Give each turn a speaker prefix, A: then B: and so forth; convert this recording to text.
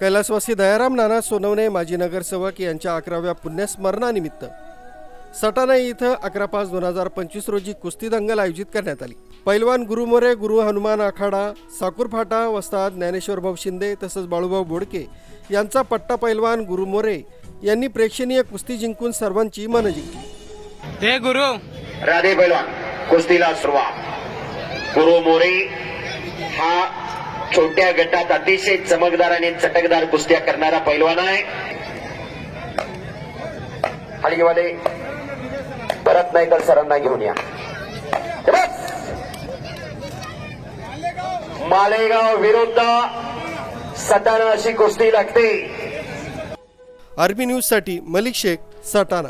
A: कैलासवासी दयाराम नाना सोनवणे माजी नगरसेवक यांच्या अकराव्या पुण्यस्मरणानिमित्त सटाणा इथं अकरा पाच दोन हजार पंचवीस रोजी कुस्ती दंगल आयोजित करण्यात आली. पैलवान गुरु मोरे गुरु हनुमान आखाडा साकूर फाटा वस्ताद ज्ञानेश्वर भाऊ शिंदे तसंच बाळूभाऊ बोडके यांचा पट्टा पैलवान गुरु मोरे यांनी प्रेक्षणीय कुस्ती जिंकून सर्वांची मनं जिंकली.
B: हे गुरु.
C: राधे पैलवान कुस्तीला सुरुवात. गुरु मोरे हा छोट्या गटात अतिशय चमकदार आणि चटकदार कुस्त्या करणारा पैलवान आहे. हलगीवाले परत नाही तर सरांना घेऊन या. बस. मालेगाव विरुद्ध सटाणा अशी कुस्ती लागते.
A: आरबी न्यूजसाठी मलिक शेख सटाणा.